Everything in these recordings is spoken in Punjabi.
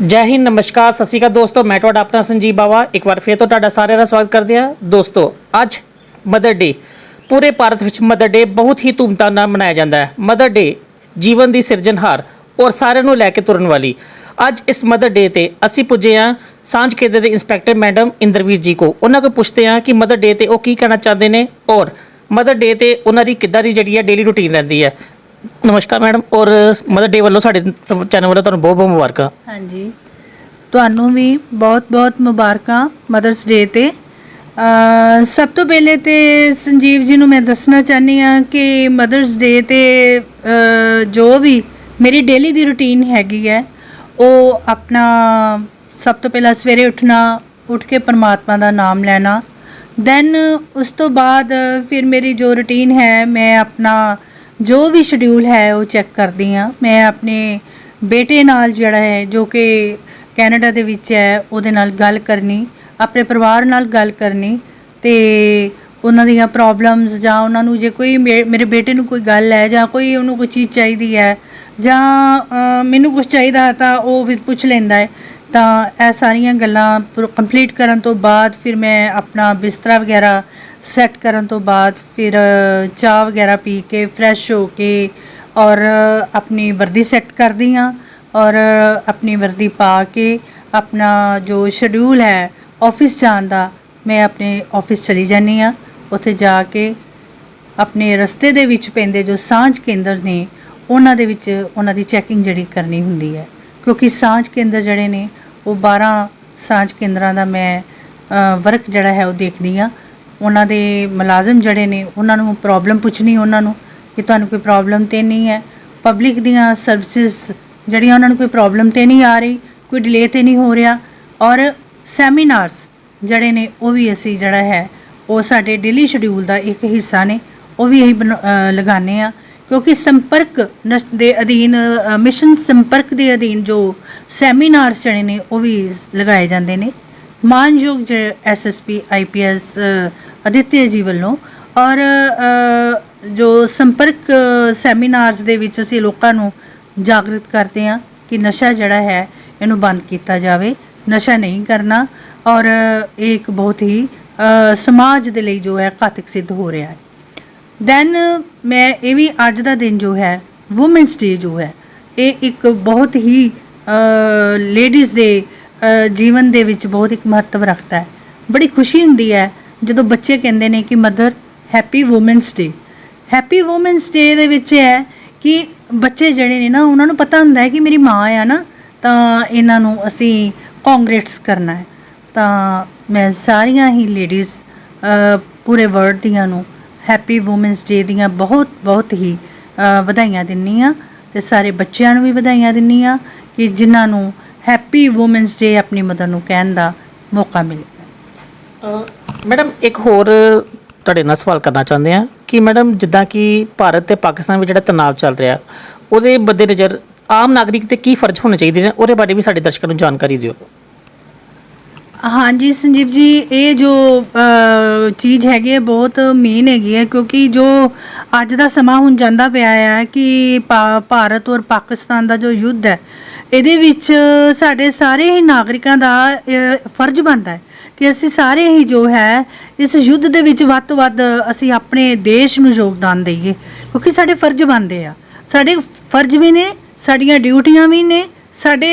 ਜੈ ਹਿੰਦ, ਨਮਸਕਾਰ, ਸਤਿ ਸ਼੍ਰੀ ਅਕਾਲ ਦੋਸਤੋ, ਮੈਂ ਤੁਹਾਡਾ ਆਪਣਾ ਸੰਜੀਵ ਬਾਵਾ। ਇੱਕ ਵਾਰ ਫੇਰ ਤੋਂ ਤੁਹਾਡਾ ਸਾਰਿਆਂ ਦਾ ਸਵਾਗਤ ਕਰਦੇ ਹਾਂ। ਦੋਸਤੋ, ਅੱਜ ਮਦਰ ਡੇ, ਪੂਰੇ ਭਾਰਤ ਵਿੱਚ ਮਦਰ ਡੇ ਬਹੁਤ ਹੀ ਧੂਮਧਾਮ ਨਾਲ ਮਨਾਇਆ ਜਾਂਦਾ ਹੈ। ਮਦਰ ਡੇ, ਜੀਵਨ ਦੀ ਸਿਰਜਣਹਾਰ ਔਰ ਸਾਰਿਆਂ ਨੂੰ ਲੈ ਕੇ ਤੁਰਨ ਵਾਲੀ। ਅੱਜ ਇਸ ਮਦਰ ਡੇ ਤੇ ਅਸੀਂ ਪੁੱਜੇ ਹਾਂ ਸਾਂਝ ਕੇਂਦਰ ਦੇ ਇੰਸਪੈਕਟਰ ਮੈਡਮ ਇੰਦਰਵੀਰ ਜੀ ਕੋ। ਉਹਨਾਂ ਕੋਲ ਪੁੱਛਦੇ ਹਾਂ ਕਿ ਮਦਰ ਡੇ ਤੇ ਉਹ ਕੀ ਕਹਿਣਾ ਚਾਹੁੰਦੇ ਨੇ ਔਰ ਮਦਰ ਡੇ ਤੇ ਉਹਨਾਂ ਦੀ ਕਿੱਦਾਂ ਦੀ ਜਿਹੜੀ ਹੈ ਡੇਲੀ ਰੁਟੀਨ ਰਹਿੰਦੀ ਹੈ। ਨਮਸਕਾਰ ਮੈਡਮ, ਔਰ ਮਦਰ ਡੇ ਵੱਲੋਂ ਸਾਡੇ ਚੈਨਲ ਵੱਲੋਂ ਤੁਹਾਨੂੰ ਬਹੁਤ ਬਹੁਤ ਮੁਬਾਰਕਾਂ। ਹਾਂਜੀ। ਤੁਹਾਨੂੰ ਵੀ ਬਹੁਤ-ਬਹੁਤ ਮੁਬਾਰਕਾਂ ਮਦਰਸ ਡੇ ਤੇ। ਸਭ ਤੋਂ ਪਹਿਲੇ ਤੇ ਸੰਜੀਵ ਜੀ ਨੂੰ ਮੈਂ ਦੱਸਣਾ ਚਾਹਨੀ ਆ ਕਿ ਮਦਰਸ ਡੇ ਤੇ ਜੋ ਵੀ ਮੇਰੀ ਡੇਲੀ ਦੀ ਰੁਟੀਨ ਹੈਗੀ ਹੈ, ਉਹ ਆਪਣਾ ਸਭ ਤੋਂ ਪਹਿਲਾਂ ਸਵੇਰੇ ਉੱਠਣਾ, ਉੱਠ ਕੇ ਪਰਮਾਤਮਾ ਦਾ ਨਾਮ ਲੈਣਾ। ਦੈਨ ਉਸ ਤੋਂ ਬਾਅਦ ਫਿਰ ਮੇਰੀ ਜੋ ਰੁਟੀਨ ਹੈ, ਮੈਂ ਆਪਣਾ ਜੋ ਵੀ ਸ਼ਡਿਊਲ ਹੈ, ਉਹ ਚੈੱਕ ਕਰਦੀ ਆ ਮੈਂ ਆਪਣੇ ਬੇਟੇ ਨਾਲ ਜਿਹੜਾ ਹੈ, ਜੋ ਕਿ ਕੈਨੇਡਾ ਦੇ ਵਿੱਚ ਹੈ, ਉਹਦੇ ਨਾਲ ਗੱਲ ਕਰਨੀ, ਆਪਣੇ ਪਰਿਵਾਰ ਨਾਲ ਗੱਲ ਕਰਨੀ ਤੇ ਉਹਨਾਂ ਦੀਆਂ ਪ੍ਰੋਬਲਮਸ ਜਾਂ ਉਹਨਾਂ ਨੂੰ ਜੇ ਕੋਈ ਮੇ- ਮੇਰੇ ਬੇਟੇ ਨੂੰ ਕੋਈ ਗੱਲ ਹੈ ਜਾਂ ਕੋਈ ਉਹਨੂੰ ਕੋਈ ਚੀਜ਼ ਚਾਹੀਦੀ ਹੈ ਜਾਂ ਮੈਨੂੰ ਕੁਝ ਚਾਹੀਦਾ ਹੈ ਤਾਂ ਉਹ ਫਿਰ ਪੁੱਛ ਲੈਂਦਾ ਹੈ। ਤਾਂ ਇਹ ਸਾਰੀਆਂ ਗੱਲਾਂ ਕੰਪਲੀਟ ਕਰਨ ਤੋਂ ਬਾਅਦ ਫਿਰ ਮੈਂ ਆਪਣਾ ਬਿਸਤਰਾ ਵਗੈਰਾ ਸੈੱਟ ਕਰਨ ਤੋਂ ਬਾਅਦ ਫਿਰ ਚਾਹ ਵਗੈਰਾ ਪੀ ਕੇ ਫਰੈਸ਼ ਹੋ ਕੇ ਔਰ ਆਪਣੀ ਵਰਦੀ ਸੈੱਟ ਕਰਦੀ ਹਾਂ ਔਰ ਆਪਣੀ ਵਰਦੀ ਪਾ ਕੇ ਆਪਣਾ ਜੋ ਸ਼ਡਿਊਲ ਹੈ ਆਫਿਸ ਜਾਣ ਦਾ, ਮੈਂ ਆਪਣੇ ਆਫਿਸ ਚਲੀ ਜਾਂਦੀ ਹਾਂ। ਉੱਥੇ ਜਾ ਕੇ ਆਪਣੇ ਰਸਤੇ ਦੇ ਵਿੱਚ ਪੈਂਦੇ ਜੋ ਸਾਂਝ ਕੇਂਦਰ ਨੇ, ਉਹਨਾਂ ਦੇ ਵਿੱਚ ਉਹਨਾਂ ਦੀ ਚੈਕਿੰਗ ਜਿਹੜੀ ਕਰਨੀ ਹੁੰਦੀ ਹੈ। ਕਿਉਂਕਿ ਸਾਂਝ ਕੇਂਦਰ ਜਿਹੜੇ ਨੇ, ਉਹ 12 ਸਾਂਝ ਕੇਂਦਰਾਂ ਦਾ ਮੈਂ ਵਰਕ ਜਿਹੜਾ ਹੈ ਉਹ ਦੇਖਦੀ ਆ ਉਹਨਾਂ ਦੇ ਮੁਲਾਜ਼ਮ ਜਿਹੜੇ ਨੇ, ਉਹਨਾਂ ਨੂੰ ਪ੍ਰੋਬਲਮ ਪੁੱਛਣੀ ਉਹਨਾਂ ਨੂੰ ਕਿ ਤੁਹਾਨੂੰ ਕੋਈ ਪ੍ਰੋਬਲਮ ਤੇ ਨਹੀਂ ਹੈ। ਪਬਲਿਕ ਦੀਆਂ ਸਰਵਿਸਿਜ਼ ਜਿਹੜੀਆਂ ਉਹਨਾਂ ਨੂੰ ਕੋਈ ਪ੍ਰੋਬਲਮ ਤੇ ਨਹੀਂ ਆ ਰਹੀ, ਕੋਈ ਡਿਲੇ ਤੇ ਨਹੀਂ ਹੋ ਰਿਹਾ ਔਰ ਸੈਮੀਨਾਰਸ ਜਿਹੜੇ ਨੇ, ਉਹ ਵੀ ਅਸੀਂ ਜਿਹੜਾ ਹੈ, ਉਹ ਸਾਡੇ ਡੇਲੀ ਸ਼ਡਿਊਲ ਦਾ ਇੱਕ ਹਿੱਸਾ ਨੇ, ਉਹ ਵੀ ਅਸੀਂ ਲਗਾਉਂਦੇ ਆ ਕਿਉਂਕਿ ਸੰਪਰਕ ਨਸ਼- ਦੇ ਅਧੀਨ ਮਿਸ਼ਨ ਸੰਪਰਕ ਦੇ ਅਧੀਨ ਜੋ ਸੈਮੀਨਾਰਸ ਜਿਹੜੇ ਨੇ, ਉਹ ਵੀ ਲਗਾਏ ਜਾਂਦੇ ਨੇ। ਮਾਨਯੋਗ ਜ ਐਸਐਸਪੀ ਆਈਪੀਐਸ ਅਦਿੱਤਿਆ ਜੀ ਵੱਲੋਂ ਔਰ ਜੋ ਸੰਪਰਕ ਸੈਮੀਨਾਰਸ ਦੇ ਵਿੱਚ ਅਸੀਂ ਲੋਕਾਂ ਨੂੰ ਜਾਗਰਿਤ ਕਰਦੇ ਹਾਂ ਕਿ ਨਸ਼ਾ ਜਿਹੜਾ ਹੈ ਇਹਨੂੰ ਬੰਦ ਕੀਤਾ ਜਾਵੇ, ਨਸ਼ਾ ਨਹੀਂ ਕਰਨਾ ਔਰ ਇਹ ਇੱਕ ਬਹੁਤ ਹੀ ਸਮਾਜ ਦੇ ਲਈ ਜੋ ਹੈ ਘਾਤਕ ਸਿੱਧ ਹੋ ਰਿਹਾ ਹੈ। ਦੈਨ ਮੈਂ ਇਹ ਵੀ ਅੱਜ ਦਾ ਦਿਨ ਜੋ ਹੈ ਔਮਨਸ ਡੇ ਜੋ ਹੈ, ਇਹ ਇੱਕ ਬਹੁਤ ਹੀ ਲੇਡੀਜ਼ ਦੇ ਜੀਵਨ ਦੇ ਵਿੱਚ ਬਹੁਤ ਇੱਕ ਮਹੱਤਵ ਰੱਖਦਾ ਹੈ। ਬੜੀ ਖੁਸ਼ੀ ਹੁੰਦੀ ਹੈ ਜਦੋਂ ਬੱਚੇ ਕਹਿੰਦੇ ਨੇ ਕਿ mother, happy women's day. Happy women's day ਦੇ ਵਿੱਚ ਹੈ ਕਿ ਬੱਚੇ ਜਿਹੜੇ ਨੇ ਨਾ, ਉਹਨਾਂ ਨੂੰ ਪਤਾ ਹੁੰਦਾ ਹੈ ਕਿ ਮੇਰੀ ਮਾਂ ਆ ਨਾ, ਤਾਂ ਇਹਨਾਂ ਨੂੰ ਅਸੀਂ ਕਾਂਗ੍ਰੇਟਸ ਕਰਨਾ ਹੈ। ਤਾਂ ਮੈਂ ਸਾਰੀਆਂ ਹੀ ਲੇਡੀਜ਼ ਪੂਰੇ ਵਰਲਡ ਦੀਆਂ ਨੂੰ ਹੈਪੀ ਔਮਨਸ ਡੇ ਦੀਆਂ ਬਹੁਤ ਬਹੁਤ ਹੀ ਵਧਾਈਆਂ ਦਿੰਨੀ ਆ ਤੇ ਸਾਰੇ ਬੱਚਿਆਂ ਨੂੰ ਵੀ ਵਧਾਈਆਂ ਦਿੰਨੀ ਆ ਕਿ ਜਿਨ੍ਹਾਂ ਨੂੰ ਹੈਪੀ ਔਮਨਸ ਡੇ ਆਪਣੀ ਮਦਰ ਨੂੰ ਕਹਿਣ ਦਾ ਮੌਕਾ ਮਿਲੇ। ਮੈਡਮ, ਇੱਕ ਹੋਰ ਤੁਹਾਡੇ ਨਾਲ ਸਵਾਲ ਕਰਨਾ ਚਾਹੁੰਦੇ ਆ ਕਿ ਮੈਡਮ, ਜਿੱਦਾਂ ਕਿ ਭਾਰਤ ਤੇ ਪਾਕਿਸਤਾਨ ਵਿੱਚ ਜਿਹੜਾ ਤਣਾਅ ਚੱਲ ਰਿਹਾ, ਉਹਦੇ ਮੱਦੇ ਨਜ਼ਰ ਆਮ ਨਾਗਰਿਕ ਤੇ ਕੀ ਫਰਜ਼ ਹੋਣੇ ਚਾਹੀਦੇ ਨੇ? ਉਹਦੇ ਬਾਰੇ ਵੀ ਸਾਡੇ ਦਰਸ਼ਕਾਂ ਨੂੰ ਜਾਣਕਾਰੀ ਦਿਓ। ਹਾਂਜੀ, ਸੰਜੀਵ ਜੀ, ਇਹ ਜੋ ਚੀਜ਼ ਹੈਗੀ ਹੈ, ਬਹੁਤ ਮੇਨ ਹੈਗੀ ਹੈ, ਕਿਉਂਕਿ ਜੋ ਅੱਜ ਦਾ ਸਮਾਂ ਹੁਣ ਜਾਂਦਾ ਪਿਆ ਹੈ ਕਿ ਭਾ- ਭਾਰਤ ਔਰ ਪਾਕਿਸਤਾਨ ਦਾ ਜੋ ਯੁੱਧ ਹੈ, ਇਹਦੇ ਵਿੱਚ ਸਾਡੇ ਸਾਰੇ ਹੀ ਨਾਗਰਿਕਾਂ ਦਾ ਫਰਜ਼ ਬਣਦਾ ਹੈ। ਕਿ ਅਸੀਂ ਸਾਰੇ ਹੀ ਜੋ ਹੈ, ਇਸ ਯੁੱਧ ਦੇ ਵਿੱਚ ਵੱਧ ਤੋਂ ਵੱਧ ਅਸੀਂ ਆਪਣੇ ਦੇਸ਼ ਨੂੰ ਯੋਗਦਾਨ ਦਈਏ, ਕਿਉਂਕਿ ਸਾਡੇ ਫਰਜ਼ ਬਣਦੇ ਆ। ਸਾਡੇ ਫਰਜ਼ ਵੀ ਨੇ, ਸਾਡੀਆਂ ਡਿਊਟੀਆਂ ਵੀ ਨੇ, ਸਾਡੇ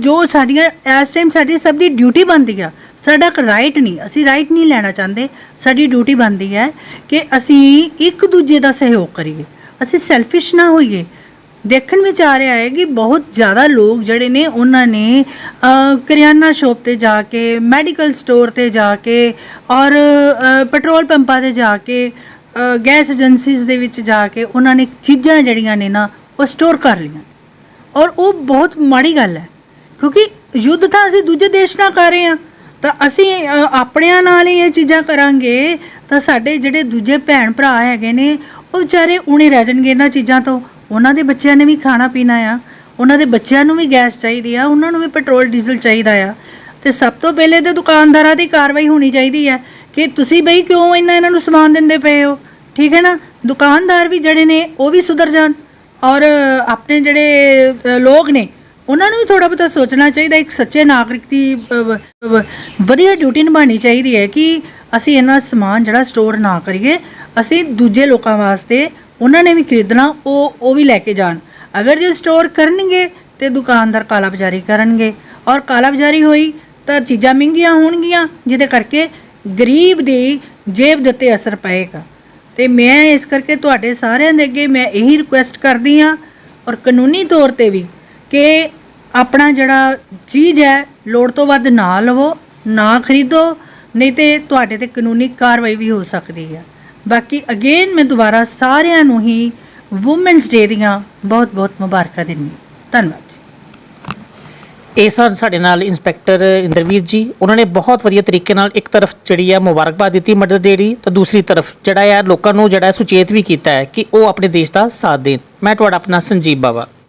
ਜੋ ਸਾਡੀਆਂ, ਇਸ ਟਾਈਮ ਸਾਡੀ ਸਭ ਦੀ ਡਿਊਟੀ ਬਣਦੀ ਆ। ਸਾਡਾ ਇੱਕ ਰਾਈਟ ਨਹੀਂ, ਅਸੀਂ ਰਾਈਟ ਨਹੀਂ ਲੈਣਾ ਚਾਹੁੰਦੇ। ਸਾਡੀ ਡਿਊਟੀ ਬਣਦੀ ਹੈ ਕਿ ਅਸੀਂ ਇੱਕ ਦੂਜੇ ਦਾ ਸਹਿਯੋਗ ਕਰੀਏ। ਅਸੀਂ ਸੈਲਫਿਸ਼ ਨਾ ਹੋਈਏ। ਦੇਖਣ ਵਿੱਚ ਆ ਰਿਹਾ ਹੈ ਕਿ ਬਹੁਤ ਜ਼ਿਆਦਾ ਲੋਕ ਜਿਹੜੇ ਨੇ, ਉਹਨਾਂ ਨੇ ਕਰਿਆਨਾ ਸ਼ੋਪ ਤੇ ਜਾ ਕੇ, ਮੈਡੀਕਲ ਸਟੋਰ ਤੇ ਜਾ ਕੇ ਔਰ ਪੈਟਰੋਲ ਪੰਪਾਂ ਤੇ ਜਾ ਕੇ ਗੈਸ ਏਜੰਸੀਜ਼ ਦੇ ਵਿੱਚ ਜਾ ਕੇ ਉਹਨਾਂ ਨੇ ਚੀਜ਼ਾਂ ਜਿਹੜੀਆਂ ਨੇ ਨਾ, ਉਹ ਸਟੋਰ ਕਰ ਲਈਆਂ। ਔਰ ਉਹ ਬਹੁਤ ਮਾੜੀ ਗੱਲ ਹੈ, ਕਿਉਂਕਿ ਯੁੱਧ ਤਾਂ ਅਸੀਂ ਦੂਜੇ ਦੇਸ਼ ਨਾਲ ਕਰ ਰਹੇ ਹਾਂ, ਤਾਂ ਅਸੀਂ ਆਪਣਿਆਂ ਨਾਲ ਹੀ ਇਹ ਚੀਜ਼ਾਂ ਕਰਾਂਗੇ, ਤਾਂ ਸਾਡੇ ਜਿਹੜੇ ਦੂਜੇ ਭੈਣ ਭਰਾ ਹੈਗੇ ਨੇ, ਉਹ ਵਿਚਾਰੇ ਉਣੇ ਰਹਿ ਜਾਣਗੇ ਇਹਨਾਂ ਚੀਜ਼ਾਂ ਤੋਂ। ਉਹਨਾਂ ਦੇ ਬੱਚਿਆਂ ਨੇ ਵੀ ਖਾਣਾ ਪੀਣਾ ਆ, ਉਹਨਾਂ ਦੇ ਬੱਚਿਆਂ ਨੂੰ ਵੀ ਗੈਸ ਚਾਹੀਦੀ ਆ, ਉਹਨਾਂ ਨੂੰ ਵੀ ਪੈਟਰੋਲ, ਡੀਜ਼ਲ ਚਾਹੀਦਾ ਆ। ਤੇ ਸਭ ਤੋਂ ਪਹਿਲੇ ਤੇ ਦੁਕਾਨਦਾਰਾਂ ਦੀ ਕਾਰਵਾਈ ਹੋਣੀ ਚਾਹੀਦੀ ਹੈ ਕਿ ਤੁਸੀਂ ਬਈ ਕਿਉਂ ਇੰਨਾ ਇਹਨਾਂ ਨੂੰ ਸਮਾਨ ਦਿੰਦੇ ਪਏ ਹੋ? ਠੀਕ ਹੈ ਨਾ? ਦੁਕਾਨਦਾਰ ਵੀ ਜਿਹੜੇ ਨੇ, ਉਹ ਵੀ ਸੁਧਰ ਜਾਣ। ਔਰ ਆਪਣੇ ਜਿਹੜੇ ਲੋਕ ਨੇ, ਉਹਨਾਂ ਨੂੰ ਵੀ ਥੋੜਾ ਬਹੁਤਾ ਸੋਚਣਾ ਚਾਹੀਦਾ, ਇੱਕ ਸੱਚੇ ਨਾਗਰਿਕ ਦੀ ਵਧੀਆ ਡਿਊਟੀ ਨਿਭਾਉਣੀ ਚਾਹੀਦੀ ਹੈ ਕਿ ਅਸੀਂ ਇਹਨਾਂ ਸਮਾਨ ਜਿਹੜਾ ਸਟੋਰ ਨਾ ਕਰੀਏ, ਅਸੀਂ ਦੂਜੇ ਲੋਕਾਂ ਵਾਸਤੇ ਉਹਨਾਂ ਨੇ ਵੀ ਖਰੀਦਣਾ, ਉਹ ਉਹ ਵੀ ਲੈ ਕੇ ਜਾਣ। ਅਗਰ ਜੇ ਸਟੋਰ ਕਰਨਗੇ, ਤੇ ਦੁਕਾਨਦਾਰ ਕਾਲਾ ਬਾਜ਼ਾਰੀ ਕਰਨਗੇ। ਔਰ ਕਾਲਾ ਬਾਜ਼ਾਰੀ ਹੋਈ, ਤਾਂ ਚੀਜ਼ਾਂ ਮਹਿੰਗੀਆਂ ਹੋਣਗੀਆਂ, ਜਿਹਦੇ ਕਰਕੇ ਗਰੀਬ ਦੀ ਜੇਬ ਦੇ ਉੱਤੇ ਅਸਰ ਪਏਗਾ। ਤੇ ਮੈਂ ਇਸ ਕਰਕੇ ਤੁਹਾਡੇ ਸਾਰਿਆਂ ਦੇ ਅੱਗੇ ਮੈਂ ਇਹੀ ਰਿਕੁਐਸਟ ਕਰਦੀ ਆ ਔਰ ਕਾਨੂੰਨੀ ਤੌਰ ਤੇ ਵੀ, ਕਿ ਆਪਣਾ ਜਿਹੜਾ ਚੀਜ਼ ਹੈ, ਲੋੜ ਤੋਂ ਵੱਧ ਨਾ ਲਵੋ, ਨਾ ਖਰੀਦੋ, ਨਹੀਂ ਤੇ ਤੁਹਾਡੇ ਤੇ ਕਾਨੂੰਨੀ ਕਾਰਵਾਈ ਵੀ ਹੋ ਸਕਦੀ ਹੈ। ਬਾਕੀ ਅਗੇਨ ਮੈਂ ਦੁਬਾਰਾ ਸਾਰਿਆਂ ਨੂੰ ਹੀ ਔਮਨਸ ਡੇ ਦੀਆਂ ਬਹੁਤ ਬਹੁਤ ਮੁਬਾਰਕਾਂ ਦਿੰਦੀ ਹਾਂ। ਧੰਨਵਾਦ ਜੀ। ਇਹ ਸਰ ਸਾਡੇ ਨਾਲ ਇੰਸਪੈਕਟਰ ਇੰਦਰਵੀਰ ਜੀ। ਉਹਨਾਂ ਨੇ ਬਹੁਤ ਵਧੀਆ ਤਰੀਕੇ ਨਾਲ ਇੱਕ ਤਰਫ ਜਿਹੜੀ ਆ ਮੁਬਾਰਕਬਾਦ ਦਿੱਤੀ ਮਦਰ ਡੇ ਦੀ, ਤਾਂ ਦੂਸਰੀ ਤਰਫ ਜਿਹੜਾ ਆ ਲੋਕਾਂ ਨੂੰ ਜਿਹੜਾ ਸੁਚੇਤ ਵੀ ਕੀਤਾ ਹੈ ਕਿ ਉਹ ਆਪਣੇ ਦੇਸ਼ ਦਾ ਸਾਥ ਦੇਣ। ਮੈਂ ਤੁਹਾਡਾ ਆਪਣਾ ਸੰਜੀਵ ਬਾਵਾ।